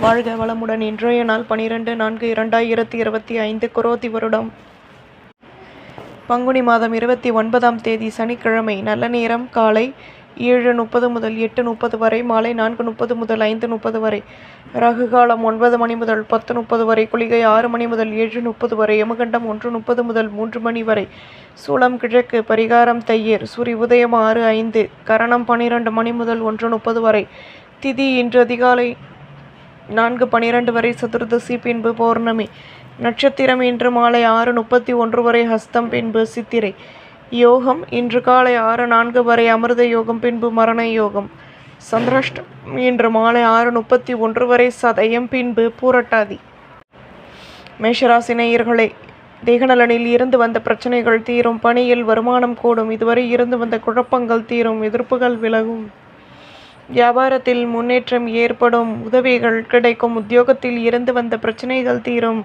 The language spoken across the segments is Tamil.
வாழ்க வளமுடன். இன்றைய நாள் பனிரெண்டு நான்கு இரண்டாயிரத்தி இருபத்தி ஐந்து குரோதி வருடம். பங்குனி மாதம் இருபத்தி ஒன்பதாம் தேதி சனிக்கிழமை நல்ல நேரம். காலை ஏழு முப்பது முதல் எட்டு முப்பது வரை மாலை நான்கு முப்பது முதல் ஐந்து முப்பது வரை. ரகு காலம் ஒன்பது மணி முதல் பத்து முப்பது வரை குளிகை ஆறு மணி முதல் ஏழு முப்பது வரை யமகண்டம் ஒன்று முப்பது முதல் மூன்று மணி வரை. சூளம் கிழக்கு பரிகாரம் தையர் சூரிய உதயம் ஆறு ஐந்து கரணம் பனிரெண்டு மணி முதல் ஒன்று முப்பது வரை. திதி இன்று அதிகாலை நான்கு பனிரெண்டு வரை சதுர்தசி பின்பு பௌர்ணமி. நட்சத்திரம் இன்று மாலை ஆறு முப்பத்தி ஒன்று வரை ஹஸ்தம் பின்பு சித்திரை. யோகம் இன்று காலை ஆறு நான்கு வரை அமிர்த யோகம் பின்பு மரண யோகம். சந்திராஷ்டம் இன்று மாலை ஆறு முப்பத்தி ஒன்று வரை சதயம் பின்பு பூரட்டாதி. மேஷராசி நேயர்களே தேகநலனில் இருந்து வந்த பிரச்சனைகள் தீரும் பணியில் வருமானம் கூடும் இதுவரை இருந்து வந்த குழப்பங்கள் தீரும் எதிர்ப்புகள் விலகும். வியாபாரத்தில் முன்னேற்றம் ஏற்படும் உதவிகள் கிடைக்கும் உத்தியோகத்தில் இருந்து வந்த பிரச்சனைகள் தீரும்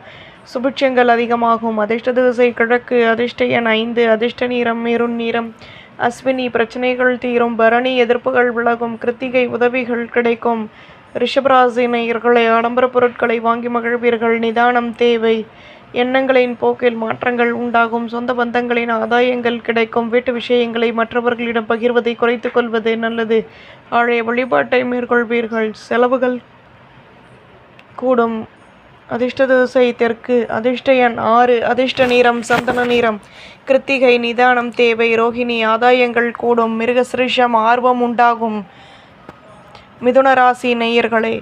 சுபிட்சங்கள் அதிகமாகும். அதிர்ஷ்ட திசை கிழக்கு அதிர்ஷ்ட எண் ஐந்து அதிர்ஷ்ட நிறம் மெருண் நிறம். அஸ்வினி பிரச்சனைகள் தீரும் பரணி எதிர்ப்புகள் விலகும் கிருத்திகை உதவிகள் கிடைக்கும். ரிஷபராசி நேயர்களை ஆடம்பர பொருட்களை வாங்கி மகிழ்வீர்கள் நிதானம் தேவை. எண்ணங்களின் போக்கில் மாற்றங்கள் உண்டாகும். சொந்த பந்தங்களின் ஆதாயங்கள் கிடைக்கும். வீட்டு விஷயங்களை மற்றவர்களிடம் பகிர்வதை குறைத்து கொள்வது நல்லது. ஆழைய வழிபாட்டை மேற்கொள்வீர்கள். செலவுகள் கூடும். அதிர்ஷ்ட திசை தெற்கு. அதிர்ஷ்ட எண் ஆறு. அதிர்ஷ்ட நீரம் சந்தன நிறம். கிருத்திகை நிதானம் தேவை ரோஹிணி ஆதாயங்கள் கூடும். மிருகசிருஷம் ஆர்வம் உண்டாகும். மிதுன ராசி நேயர்களே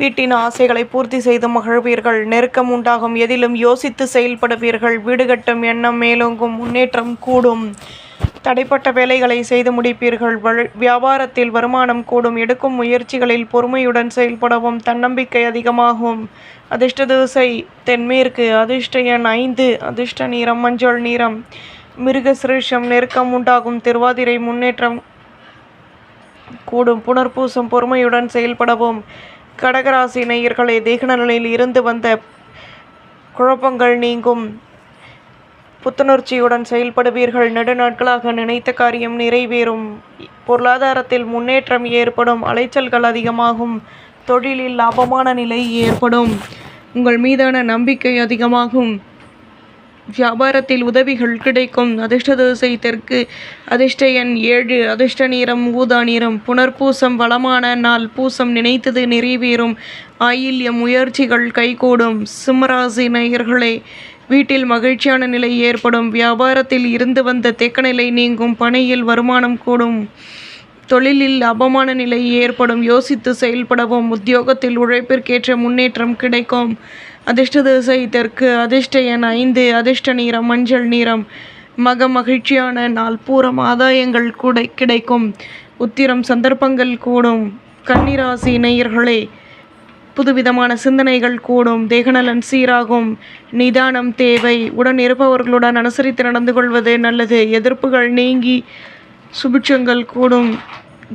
வீட்டின் ஆசைகளை பூர்த்தி செய்து மகிழ்வீர்கள். நெருக்கம் உண்டாகும். எதிலும் யோசித்து செயல்படுவீர்கள். வீடு கட்டும் எண்ணம் மேலோங்கும். முன்னேற்றம் கூடும். தடைப்பட்ட வேலைகளை செய்து முடிப்பீர்கள். வியாபாரத்தில் வருமானம் கூடும். எடுக்கும் முயற்சிகளில் பொறுமையுடன் செயல்படவும். தன்னம்பிக்கை அதிகமாகும். அதிர்ஷ்ட திசை தென்மேற்கு. அதிர்ஷ்ட எண் ஐந்து. அதிர்ஷ்ட நீரம் மஞ்சள் நீரம் மிருக சிருஷம் நெருக்கம் உண்டாகும். திருவாதிரை முன்னேற்றம் கூடும். புனர்பூசம் பொறுமையுடன் செயல்படவும். கடகராசி நேயர்களே நிலையில் இருந்து வந்த குழப்பங்கள் நீங்கும். புத்துணர்ச்சியுடன் செயல்படுவீர்கள். நெடுநாட்களாக நினைத்த காரியம் நிறைவேறும். பொருளாதாரத்தில் முன்னேற்றம் ஏற்படும். அலைச்சல்கள் அதிகமாகும். தொழிலில் லாபமான நிலை ஏற்படும். உங்கள் மீதான நம்பிக்கை அதிகமாகும். வியாபாரத்தில் உதவிகள் கிடைக்கும். அதிர்ஷ்ட தோசை தெற்கு. அதிர்ஷ்ட எண் ஏழு. அதிர்ஷ்ட நிறம் ஊதா நிறம். புனர்பூசம் வளமான நாள். பூசம் நினைத்தது நிறைவேறும். ஆயில்யம் முயற்சிகள் கைகூடும். சிம்மராசி நேயர்களே வீட்டில் மகிழ்ச்சியான நிலை ஏற்படும். வியாபாரத்தில் இருந்து வந்த தேக்கநிலை நீங்கும். பணியில் வருமானம் கூடும். தொழிலில் அபமான நிலை ஏற்படும். யோசித்து செயல்படவும். உத்தியோகத்தில் உழைப்பிற்கேற்ற முன்னேற்றம் கிடைக்கும். அதிர்ஷ்ட திசை தெற்கு அதிர்ஷ்ட எண் ஐந்து அதிர்ஷ்ட நிறம் மஞ்சள் நிறம். மக மகிழ்ச்சியான நாள் பூரம் ஆதாயங்கள் கூட கிடைக்கும். உத்திரம் சந்தர்ப்பங்கள் கூடும். கன்னிராசி நேயர்களே புதுவிதமான சிந்தனைகள் கூடும். தேகநலன் சீராகும். நிதானம் தேவை. உடன் இருப்பவர்களுடன் அனுசரித்து நடந்து கொள்வது நல்லது. எதிர்ப்புகள் நீங்கி சுபிட்சங்கள் கூடும்.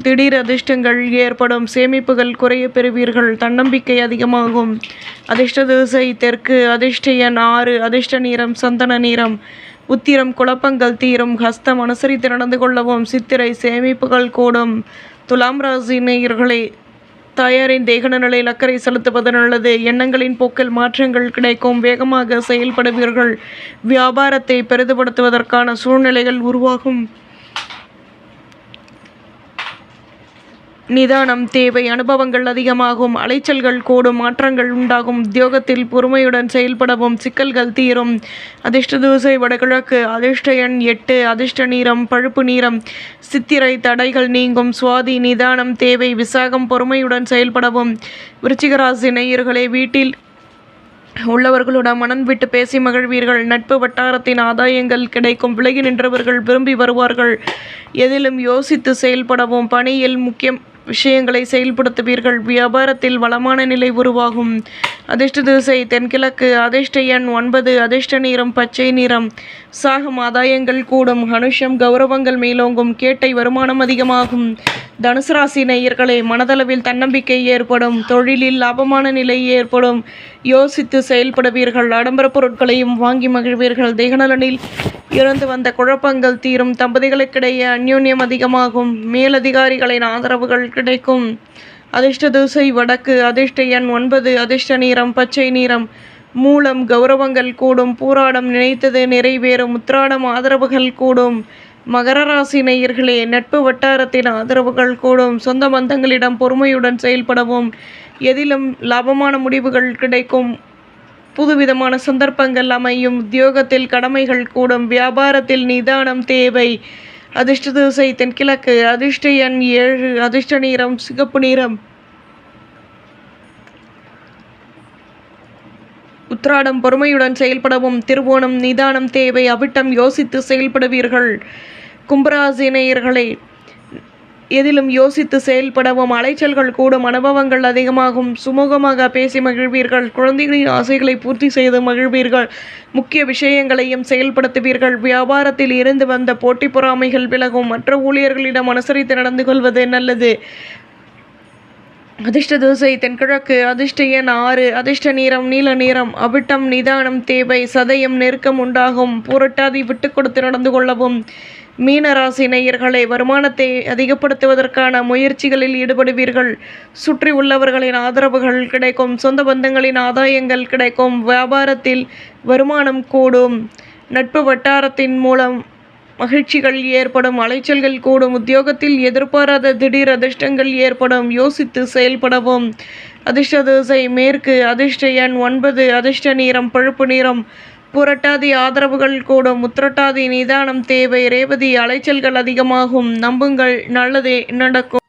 திடீர் அதிர்ஷ்டங்கள் ஏற்படும். சேமிப்புகள் குறைய பெறுவீர்கள். தன்னம்பிக்கை அதிகமாகும். அதிர்ஷ்ட திசை தெற்கு. அதிர்ஷ்ட எண் ஆறு. அதிர்ஷ்ட நிறம் சந்தன நிறம். உத்திரம் குழப்பங்கள் தீரும். ஹஸ்தம் அனுசரித்து நடந்து கொள்ளவும். சித்திரை சேமிப்புகள் கூடும். துலாம் ராசி நேயர்களே தாயாரின் தேகன நிலையில் அக்கறை செலுத்துவது நல்லது. எண்ணங்களின் போக்கில் மாற்றங்கள் கிடைக்கும். வேகமாக செயல்படுவீர்கள். வியாபாரத்தை பெரிதுபடுத்துவதற்கான சூழ்நிலைகள் உருவாகும். நிதானம் தேவை அனுபவங்கள் அதிகமாகும் அலைச்சல்கள் கூடும் மாற்றங்கள் உண்டாகும் உத்தியோகத்தில் பொறுமையுடன் செயல்படவும் சிக்கல்கள் தீரும். அதிர்ஷ்ட தூசை வடகிழக்கு அதிர்ஷ்ட எண் எட்டு அதிர்ஷ்ட நீரம் பழுப்பு நீரம் சித்திரை தடைகள் நீங்கும் சுவாதி நிதானம் தேவை விசாகம் பொறுமையுடன் செயல்படவும். விருச்சிகராசி நேயர்களே வீட்டில் உள்ளவர்களுடன் மனம் விட்டு பேசி மகிழ்வீர்கள். நட்பு வட்டாரத்தின் ஆதாயங்கள் கிடைக்கும். விலகி நின்றவர்கள் விரும்பி வருவார்கள். எதிலும் யோசித்து செயல்படவும். பணியில் முக்கியம் விஷயங்களை செயல்படுத்துவீர்கள். வியாபாரத்தில் வளமான நிலை உருவாகும். அதிர்ஷ்ட திசை தென்கிழக்கு. அதிர்ஷ்ட எண் ஒன்பது. அதிர்ஷ்ட நிறம் பச்சை நிறம். சாகம் ஆதாயங்கள் கூடும். அனுஷம் கௌரவங்கள் மேலோங்கும். கேட்டை வருமானம் அதிகமாகும். தனுசு ராசி நேயர்களே மனதளவில் தன்னம்பிக்கை ஏற்படும். தொழிலில் லாபமான நிலை ஏற்படும். யோசித்து செயல்படுவீர்கள். ஆடம்பர பொருட்களையும் வாங்கி மகிழ்வீர்கள். தேகநலனில் இருந்து வந்த குழப்பங்கள் தீரும். தம்பதிகளுக்கிடையே அந்யோன்யம் அதிகமாகும். மேலதிகாரிகளின் ஆதரவுகள் கிடைக்கும். அதிர்ஷ்ட திசை வடக்கு அதிர்ஷ்ட எண் ஒன்பது அதிர்ஷ்ட நிறம் பச்சை நிறம். மூலம் கௌரவங்கள் கூடும். பூராடம் நினைத்தது நிறைவேறும். உத்ராடம் ஆதரவுகள் கூடும். மகர ராசி நேயர்களே நட்பு வட்டாரத்தின் ஆதரவுகள் கூடும். சொந்த பந்தங்களிடம் பொறுமையுடன் செயல்படவும். எதிலும் லாபமான முடிவுகள் கிடைக்கும். புதுவிதமான சந்தர்ப்பங்கள் அமையும். உத்தியோகத்தில் கடமைகள் கூடும். வியாபாரத்தில் நிதானம் தேவை. அதிர்ஷ்ட திசை தென்கிழக்கு அதிர்ஷ்ட எண் ஏழு. அதிர்ஷ்ட நிறம் சிகப்பு நிறம். உத்ராடம் பொறுமையுடன் செயல்படவும். திருவோணம் நிதானம் தேவை. அவிட்டம் யோசித்து செயல்படுவீர்கள். கும்பராசி நேயர்களே எதிலும் யோசித்து செயல்படவும் அலைச்சல்கள் கூடும் அனுபவங்கள் அதிகமாகும். சுமூகமாக பேசி மகிழ்வீர்கள். குழந்தைகளின் ஆசைகளை பூர்த்தி செய்து மகிழ்வீர்கள். முக்கிய விஷயங்களையும் செயல்படுத்துவீர்கள். வியாபாரத்தில் இருந்து வந்த போட்டி பொறாமைகள் விலகும். மற்ற ஊழியர்களிடம் அனுசரித்து நடந்து கொள்வது நல்லது. அதிர்ஷ்ட தோசை தென்கிழக்கு அதிர்ஷ்ட எண் ஆறு அதிர்ஷ்ட நீரம் நீல நிறம் அவிட்டம் நிதானம் தேவை சதயம் நெருக்கம் உண்டாகும். புரட்டாதி விட்டு கொடுத்து நடந்து கொள்ளவும். மீனராசி நேயர்களை வருமானத்தை அதிகப்படுத்துவதற்கான முயற்சிகளில் ஈடுபடுவீர்கள். சுற்றி உள்ளவர்களின் ஆதரவுகள் கிடைக்கும். சொந்த பந்தங்களின் ஆதாயங்கள் கிடைக்கும். வியாபாரத்தில் வருமானம் கூடும். நட்பு வட்டாரத்தின் மூலம் மகிழ்ச்சிகள் ஏற்படும் அலைச்சல்கள் கூடும் உத்தியோகத்தில் எதிர்பாராத திடீர் அதிர்ஷ்டங்கள் ஏற்படும் யோசித்து செயல்படவும். அதிர்ஷ்ட தோசை மேற்கு அதிர்ஷ்ட எண் ஒன்பது அதிர்ஷ்ட நீரம் பழுப்பு நிறம். புரட்டாதி ஆதரவுகள் கூடும் உத்திரட்டாதி நிதானம் தேவை ரேவதி அலைச்சல்கள் அதிகமாகும். நம்புங்கள் நல்லதே நடக்கும்.